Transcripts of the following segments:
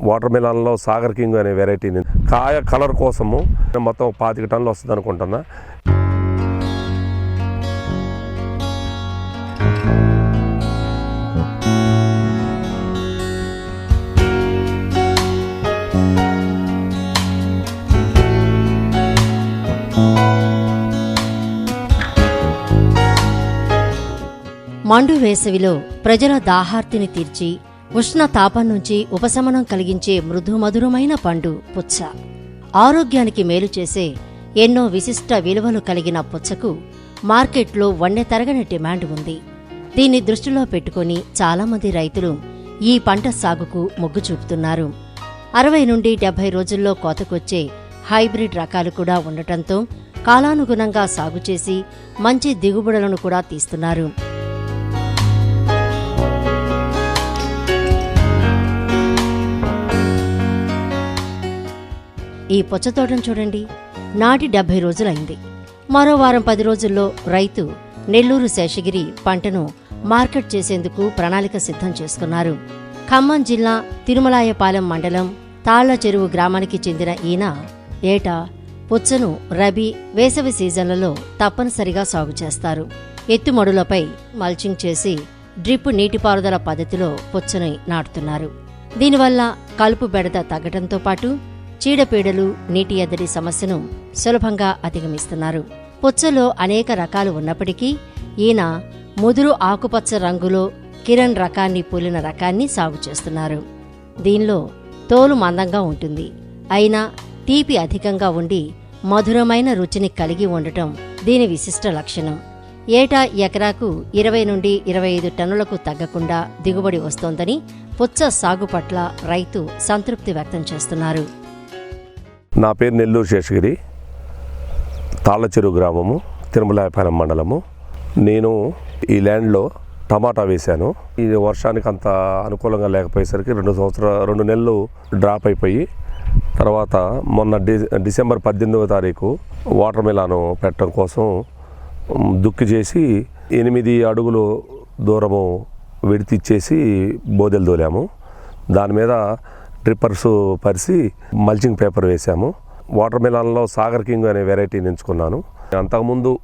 Water మిలాన్లో Sagar king అనే వెరైటీని కాయ కలర్ కోసము మొత్తం పాతిక టన్నులు వస్తుంది అనుకుంటున్నా. మండు వేసవిలో ప్రజల దాహార్తిని తీర్చి ఉష్ణ తాపం నుంచి ఉపశమనం కలిగించే మృదు మధురమైన పండు పుచ్చ. ఆరోగ్యానికి మేలు చేసే ఎన్నో విశిష్ట విలువలు కలిగిన పుచ్చకు మార్కెట్లో వన్నె తరగని డిమాండ్ ఉంది. దీన్ని దృష్టిలో పెట్టుకుని చాలామంది రైతులు ఈ పంట సాగుకు మొగ్గు చూపుతున్నారు. అరవై నుండి డెబ్బై రోజుల్లో కోతకొచ్చే హైబ్రిడ్ రకాలు కూడా ఉండటంతో కాలానుగుణంగా సాగు చేసి మంచి దిగుబడులను కూడా తీస్తున్నారు. ఈ పుచ్చతోటను చూడండి. నాటి డెబ్బై రోజులైంది. మరో వారం పది రోజుల్లో రైతు నెల్లూరు శేషగిరి పంటను మార్కెట్ చేసేందుకు ప్రణాళిక సిద్ధం చేసుకున్నారు. ఖమ్మం జిల్లా తిరుమలాయపాలెం మండలం తాళ్ళ చెరువు గ్రామానికి చెందిన ఈయన ఏటా పుచ్చను రబీ వేసవి సీజన్లలో తప్పనిసరిగా సాగు చేస్తారు. ఎత్తుమడులపై మల్చింగ్ చేసి డ్రిప్ నీటిపారుదల పద్ధతిలో పుచ్చని నాటుతున్నారు. దీనివల్ల కలుపు బెడద తగ్గడంతో పాటు చీడపీడలు నీటి ఎద్దడి సమస్యను సులభంగా అధిగమిస్తున్నారు. పుచ్చలో అనేక రకాలు ఉన్నప్పటికీ ఈయన ముదురు ఆకుపచ్చ రంగులో కిరణ్ రకాన్ని పూలిన రకాన్ని సాగు చేస్తున్నారు. దీనిలో తోలు మందంగా ఉంటుంది. అయినా తీపి అధికంగా ఉండి మధురమైన రుచిని కలిగి ఉండటం దీని విశిష్ట లక్షణం. ఏటా ఎకరాకు ఇరవై నుండి ఇరవై ఐదు టన్నులకు తగ్గకుండా దిగుబడి వస్తోందని పుచ్చ సాగు పట్ల రైతు సంతృప్తి వ్యక్తం చేస్తున్నారు. నా పేరు నెల్లూరు శేషగిరి తాళ్ళచెరువు గ్రామము తిరుమలాయపాలెం మండలము. నేను ఈ ల్యాండ్లో టమాటా వేశాను. ఇది వర్షానికి అంత అనుకూలంగా లేకపోయేసరికి రెండు సంవత్సరాలు రెండు నెలలు డ్రాప్ అయిపోయి తర్వాత మొన్న డి డిసెంబర్ పద్దెనిమిదవ తారీఖు వాటర్ మిలాను పెట్టడం కోసం దుక్కి చేసి ఎనిమిది అడుగులు దూరము విడితిచ్చేసి బోదెలు దోలాము దాని మీద ట్రిప్పర్స్ పరిసి మల్చింగ్ పేపర్ వేసాము వాటర్ మిలాన్లో సాగర్ కింగ్ అనే వెరైటీని ఎంచుకున్నాను. అంతకుముందు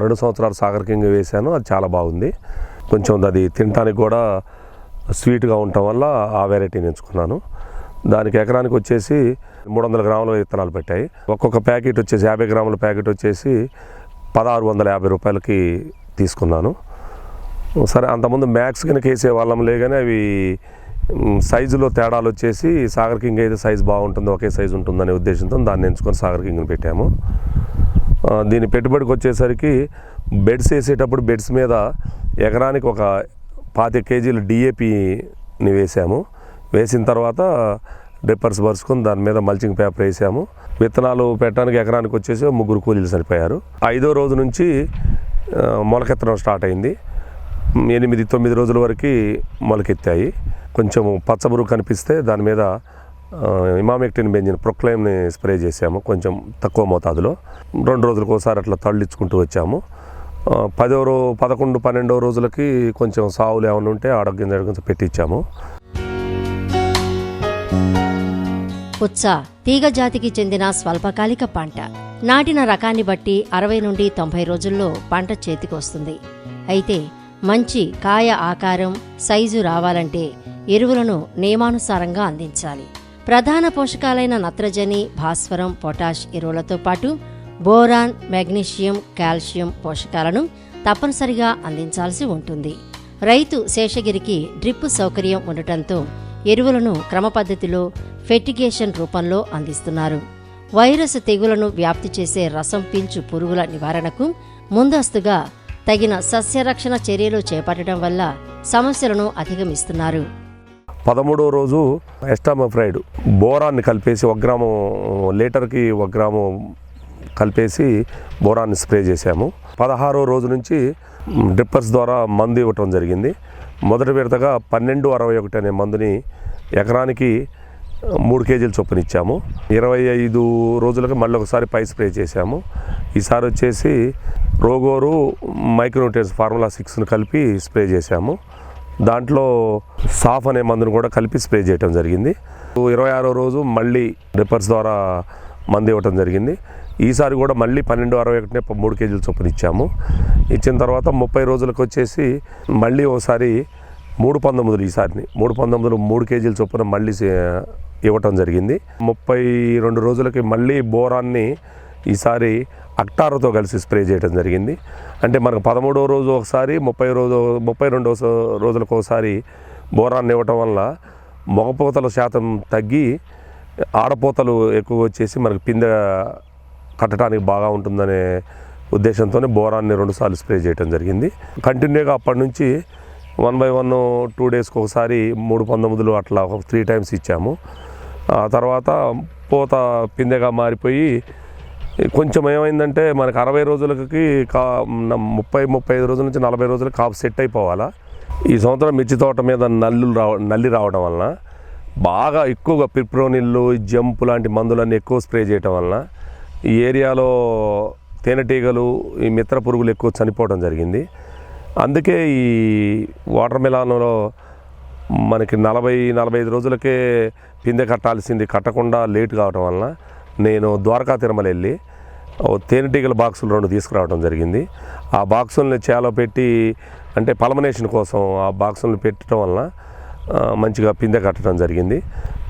రెండు సంవత్సరాలు సాగర్ కింగ్ వేశాను. అది చాలా బాగుంది. కొంచెం అది తినడానికి కూడా స్వీట్గా ఉండటం వల్ల ఆ వెరైటీని ఎంచుకున్నాను. దానికి ఎకరానికి వచ్చేసి మూడు వందల గ్రాముల విత్తనాలు పెట్టాయి. ఒక్కొక్క ప్యాకెట్ వచ్చేసి యాభై గ్రాముల ప్యాకెట్ వచ్చేసి పదహారు వందల యాభై రూపాయలకి తీసుకున్నాను. సరే అంతకుముందు మ్యాక్స్ కనుక వేసే వాళ్ళంలే కానీ అవి సైజులో తేడాలు వచ్చేసి సాగర్ కింగ్ అయితే సైజు బాగుంటుంది ఒకే సైజు ఉంటుందనే ఉద్దేశంతో దాన్ని ఎంచుకొని సాగర్ కింగ్ని పెట్టాము. దీని పెట్టుబడికి వచ్చేసరికి బెడ్స్ వేసేటప్పుడు బెడ్స్ మీద ఎకరానికి ఒక పాతిక కేజీలు డిఏపిని వేసాము. వేసిన తర్వాత డిప్పర్స్ పరుచుకొని దాని మీద మల్చింగ్ పేపర్ వేసాము. విత్తనాలు పెట్టడానికి ఎకరానికి వచ్చేసి ముగ్గురు కూలీలు సరిపోయారు. ఐదో రోజు నుంచి మొలకెత్తడం స్టార్ట్ అయింది. ఎనిమిది తొమ్మిది రోజుల వరకు మొలకెత్తాయి. కొంచెం పచ్చబురు కనిపిస్తే దాని మీద ఇమామెక్టిన్ బెంజిన్ ప్రొక్లైమ్ని స్ప్రే చేసాము కొంచెం తక్కువ మోతాదులో. రెండు రోజులకు ఒకసారి అట్లా తళ్ళిచ్చుకుంటూ వచ్చాము. పదో రో పదకొండు పన్నెండో రోజులకి కొంచెం సావులు ఏమైనా ఉంటే ఆరోగ్యం కొంచెం పెట్టించాము. పుచ్చ తీగ జాతికి చెందిన స్వల్పకాలిక పంట. నాటిన రకాన్ని బట్టి అరవై నుండి తొంభై రోజుల్లో పంట చేతికొస్తుంది అయితే మంచి కాయ ఆకారం సైజు రావాలంటే ఎరువులను నియమానుసారంగా అందించాలి. ప్రధాన పోషకాలైన నత్రజని భాస్వరం పొటాష్ ఎరువులతో పాటు బోరాన్ మెగ్నీషియం కాల్షియం పోషకాలను తప్పనిసరిగా అందించాల్సి ఉంటుంది. రైతు శేషగిరికి డ్రిప్ సౌకర్యం ఉండటంతో ఎరువులను క్రమపద్ధతిలో ఫెటిగేషన్ రూపంలో అందిస్తున్నారు. వైరస్ తెగులను వ్యాప్తి చేసే రసం పీల్చు పురుగుల నివారణకు ముందస్తుగా తగిన సస్యరక్షణ చర్యలు చేపట్టడం వల్ల సమస్యలను అధిగమిస్తున్నారు. పదమూడో రోజు ఎస్టామఫ్రైడ్ బోరాన్ని కలిపేసి ఒక గ్రాము లీటర్కి ఒక గ్రాము కలిపేసి బోరాన్ని స్ప్రే చేశాము. పదహారో రోజు నుంచి డ్రిప్పర్స్ ద్వారా మందు ఇవ్వటం జరిగింది. మొదటి విడతగా పన్నెండు అరవై ఒకటి అనే మందుని ఎకరానికి మూడు కేజీల చొప్పున ఇచ్చాము ఇరవై ఐదు రోజులకు మళ్ళీ ఒకసారి పై స్ప్రే చేశాము. ఈసారి వచ్చేసి రోగోరు మైక్రోన్యూట్రియన్స్ ఫార్ములా సిక్స్ను కలిపి స్ప్రే చేశాము. దాంట్లో సాఫ్ అనే మందును కూడా కలిపి స్ప్రే చేయటం జరిగింది. ఇరవై ఆరో రోజు మళ్ళీ రిపర్స్ ద్వారా మంది ఇవ్వటం జరిగింది. ఈసారి కూడా మళ్ళీ పన్నెండు అరవై ఒకటినే మూడు కేజీల చొప్పున ఇచ్చాము ఇచ్చిన తర్వాత ముప్పై రోజులకు వచ్చేసి మళ్ళీ ఒకసారి మూడు పంతొమ్మిదిలు ఈసారిని. మూడు పంతొమ్మిదిలు మూడు కేజీల చొప్పున మళ్ళీ ఇవ్వటం జరిగింది. ముప్పై రెండు రోజులకి మళ్ళీ బోరాన్ని ఈసారి అక్టారుతో కలిసి స్ప్రే చేయడం జరిగింది. అంటే మనకు పదమూడవ రోజు ఒకసారి ముప్పై రోజు ముప్పై రెండవ రోజులకు ఒకసారి బోరాన్ని ఇవ్వటం వల్ల మగపోతల శాతం తగ్గి ఆడపోతలు ఎక్కువ వచ్చేసి మనకు పిందె కట్టడానికి బాగా ఉంటుందనే ఉద్దేశంతోనే బోరాన్ని రెండుసార్లు స్ప్రే చేయడం జరిగింది. కంటిన్యూగా అప్పటి నుంచి వన్ బై వన్ టూ డేస్కి ఒకసారి మూడు పంతొమ్మిదిలో అట్లా ఒక త్రీ టైమ్స్ ఇచ్చాము. ఆ తర్వాత పూత పిందెగా మారిపోయి కొంచెం ఏమైందంటే మనకు అరవై రోజులకి కా ముప్పై ముప్పై ఐదు రోజుల నుంచి నలభై రోజులకి కాపు సెట్ అయిపోవాలా. ఈ సంవత్సరం మిర్చి తోట మీద నల్లు రావ నల్లి రావడం వలన బాగా ఎక్కువగా పిప్రోనిల్లు జంపు లాంటి మందులన్నీ ఎక్కువ స్ప్రే చేయటం వలన ఈ ఏరియాలో తేనెటీగలు ఈ మిత్ర పురుగులు ఎక్కువ చనిపోవడం జరిగింది. అందుకే ఈ వాటర్ మిలాన్లో మనకి నలభై నలభై ఐదు రోజులకే పిందె కట్టాల్సింది కట్టకుండా లేట్ కావటం వలన నేను ద్వారకా తిరుమల వెళ్ళి తేనెటీగల బాక్సులు రెండు తీసుకురావడం జరిగింది. ఆ బాక్సుల్ని చేలో పెట్టి అంటే పలమనేషన్ కోసం ఆ బాక్సుల్ని పెట్టడం వలన మంచిగా పిందె కట్టడం జరిగింది.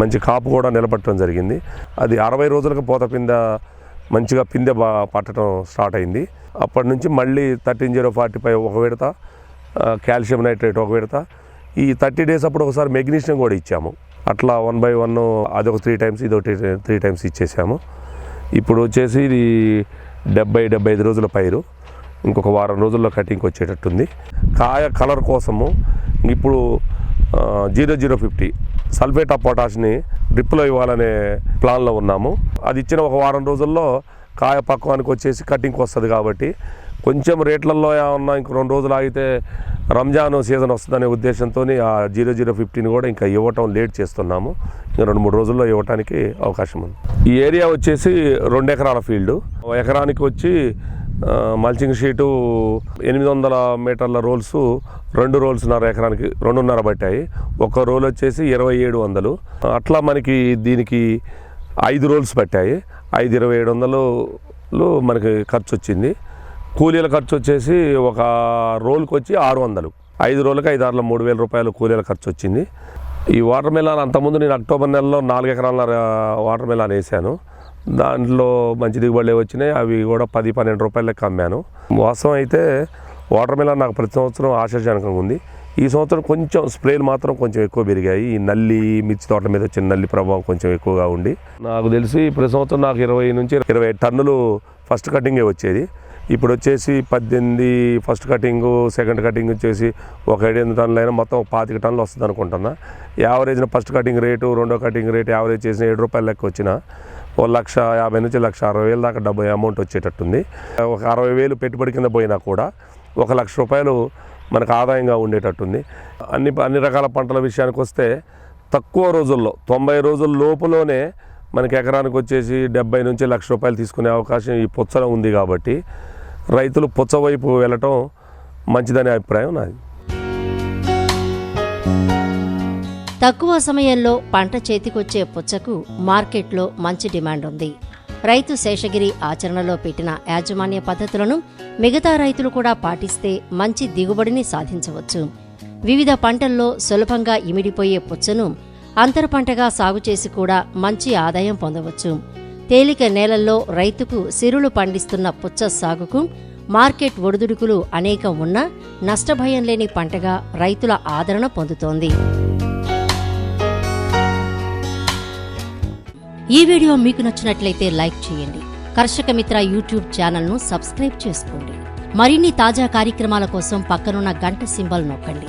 మంచి కాపు కూడా నిలబట్టడం జరిగింది. అది అరవై రోజులకు పూత పిందె మంచిగా పిందె బా పట్టడం స్టార్ట్ అయింది. అప్పటి నుంచి మళ్ళీ థర్టీన్ జీరో ఫార్టీ ఫైవ్ ఒక విడత కాల్షియం నైట్రేట్ ఒక విడత. ఈ థర్టీ డేస్ అప్పుడు ఒకసారి మెగ్నీషియం కూడా ఇచ్చాము. అట్లా వన్ బై వన్ అదొక త్రీ టైమ్స్ ఇదొకటి త్రీ టైమ్స్ ఇచ్చేసాము. ఇప్పుడు వచ్చేసి ఇది డెబ్బై డెబ్బై ఐదు రోజుల పైరు. ఇంకొక వారం రోజుల్లో కటింగ్కి వచ్చేటట్టుంది. కాయ కలర్ కోసము ఇప్పుడు zero zero fifty. Sulphate of పొటాష్ని డ్రిప్లో ఇవ్వాలనే ప్లాన్లో ఉన్నాము. అది ఇచ్చిన ఒక వారం రోజుల్లో కాయ పక్వానికి వచ్చేసి కటింగ్కి వస్తుంది కాబట్టి కొంచెం రేట్లలో ఏమన్నా ఇంక రెండు రోజులు ఆగితే రంజాన్ సీజన్ వస్తుందనే ఉద్దేశంతో ఆ జీరో జీరో ఫిఫ్టీన్ కూడా ఇంకా ఇవ్వటం లేట్ చేస్తున్నాము. ఇంకా రెండు మూడు రోజుల్లో ఇవ్వటానికి అవకాశం ఉంది. ఈ ఏరియా వచ్చేసి రెండు ఎకరాల ఫీల్డ్. ఎకరానికి వచ్చి మల్చింగ్ షీటు ఎనిమిది వందల మీటర్ల రోల్స్ రెండు రోల్స్న్నర ఎకరానికి రెండున్నర పట్టాయి. ఒక రోల్ వచ్చేసి ఇరవై ఏడు వందలు. అట్లా మనకి దీనికి ఐదు రోల్స్ పట్టాయి. ఐదు ఇరవై ఏడు వందలు మనకి ఖర్చు వచ్చింది కూలీల ఖర్చు వచ్చేసి ఒక రోల్కి వచ్చి ఆరు వందలు. ఐదు రోజులకు ఐదు ఆరులో మూడు వేల రూపాయలు కూలీల ఖర్చు వచ్చింది. ఈ వాటర్ మెలాన్ అంతకుముందు నేను అక్టోబర్ నెలలో నాలుగు ఎకరాల వాటర్ మెలాన్ వేసాను. దాంట్లో మంచి దిగుబడులు వచ్చినాయి అవి కూడా పది పన్నెండు రూపాయలకి అమ్మాను. వాస్తవం అయితే వాటర్ మెలాన్ నాకు ప్రతి సంవత్సరం ఆశాజనకంగా ఉంది. ఈ సంవత్సరం కొంచెం స్ప్రేలు మాత్రం కొంచెం ఎక్కువ పెరిగాయి. ఈ నల్లి మిర్చి తోటల మీద వచ్చిన నల్లి ప్రభావం కొంచెం ఎక్కువగా ఉండి. నాకు తెలిసి ప్రతి సంవత్సరం నాకు ఇరవై నుంచి ఇరవై టన్నులు ఫస్ట్ కటింగే వచ్చేది. ఇప్పుడు వచ్చేసి పద్దెనిమిది ఫస్ట్ కటింగ్ సెకండ్ కటింగ్ వచ్చేసి ఒక ఏడెనిమిది టన్నులు అయినా మొత్తం ఒక పాతిక టన్నులు వస్తుంది అనుకుంటున్నా. యావరేజ్న ఫస్ట్ కటింగ్ రేటు రెండో కటింగ్ రేటు యావరేజ్ చేసిన ఏడు రూపాయల లెక్క వచ్చిన ఓ లక్ష యాభై నుంచి లక్ష అరవై వేలు దాకా డబ్బు అమౌంట్ వచ్చేటట్టుంది. ఒక అరవై వేలు పెట్టుబడి కింద పోయినా కూడా ఒక లక్ష రూపాయలు మనకు ఆదాయంగా ఉండేటట్టుంది. అన్ని అన్ని రకాల పంటల విషయానికి వస్తే తక్కువ రోజుల్లో తొంభై రోజుల లోపులోనే మనకి ఎకరానికి వచ్చేసి డెబ్బై నుంచి లక్ష రూపాయలు తీసుకునే అవకాశం ఈ పొచ్చలో ఉంది కాబట్టి రైతులు పుచ్చవైపు వెళ్ళటం మంచిదనే అభిప్రాయం నాది. తక్కువ సమయంలో పంట చేతికొచ్చే పుచ్చకు మార్కెట్లో మంచి డిమాండ్ ఉంది రైతు శేషగిరి ఆచరణలో పెట్టిన యాజమాన్య పద్ధతులను మిగతా రైతులు కూడా పాటిస్తే మంచి దిగుబడిని సాధించవచ్చు. వివిధ పంటల్లో సులభంగా ఇమిడిపోయే పుచ్చను అంతర పంటగా సాగు చేసి కూడా మంచి ఆదాయం పొందవచ్చు. తేలిక నేలల్లో రైతుకు సిరులు పండిస్తున్న పుచ్చ సాగుకు మార్కెట్ ఒడిదుడుకులు అనేకం ఉన్నా నష్టభయం లేని పంటగా రైతుల ఆదరణ పొందుతోంది. ఈ వీడియో మీకు నచ్చినట్లయితే లైక్ చేయండి. కర్షక మిత్ర యూట్యూబ్ ఛానల్ను సబ్స్క్రైబ్ చేసుకోండి. మరిన్ని తాజా కార్యక్రమాల కోసం పక్కనున్న గంట సింబల్ నొక్కండి.